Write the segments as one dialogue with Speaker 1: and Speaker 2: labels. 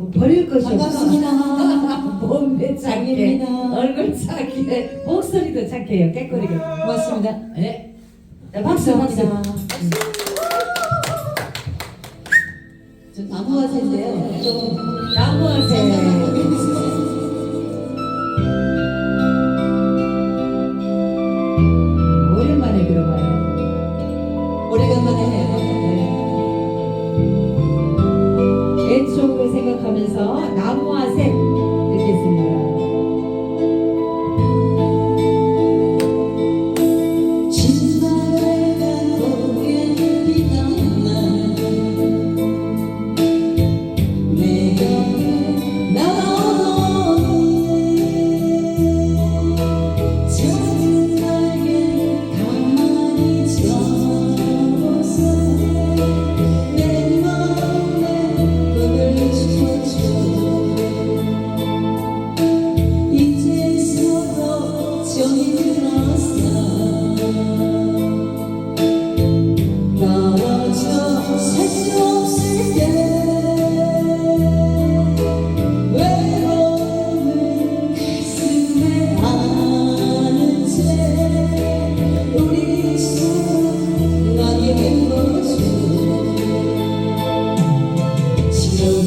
Speaker 1: 뭐 버릴 것이
Speaker 2: 반갑습니다.
Speaker 1: 없어. 몸매 착해,
Speaker 2: 장입니다.
Speaker 1: 얼굴 착해, 목소리도 착해요. 깨꼬리가.
Speaker 2: 고맙습니다.
Speaker 1: 네. 자, 박수, 박수.
Speaker 2: 저 나무 화세인데요. 좀
Speaker 1: 나무하세요.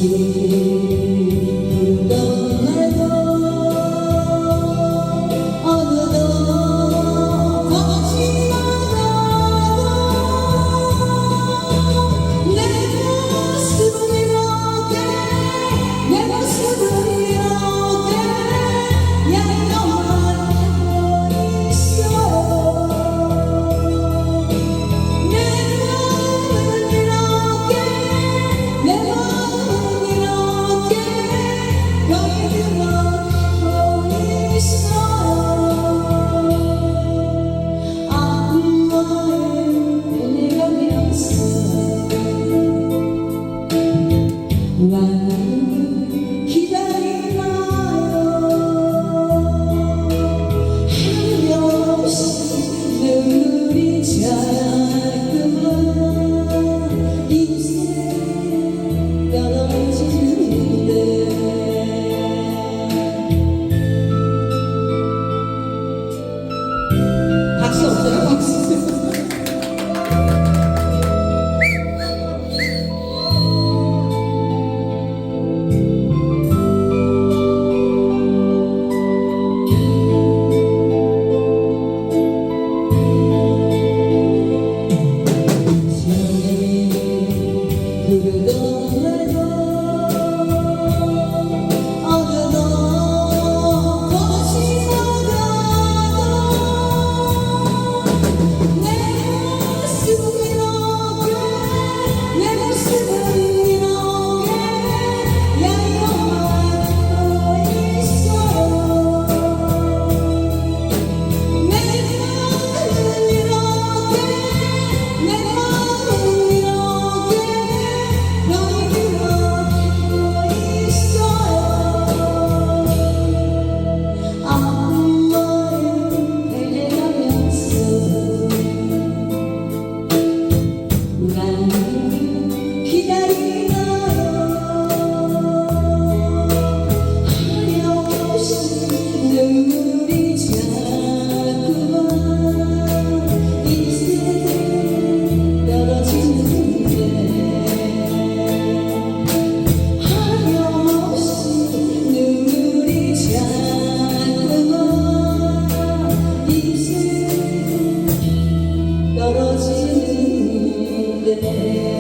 Speaker 2: you. життя. the.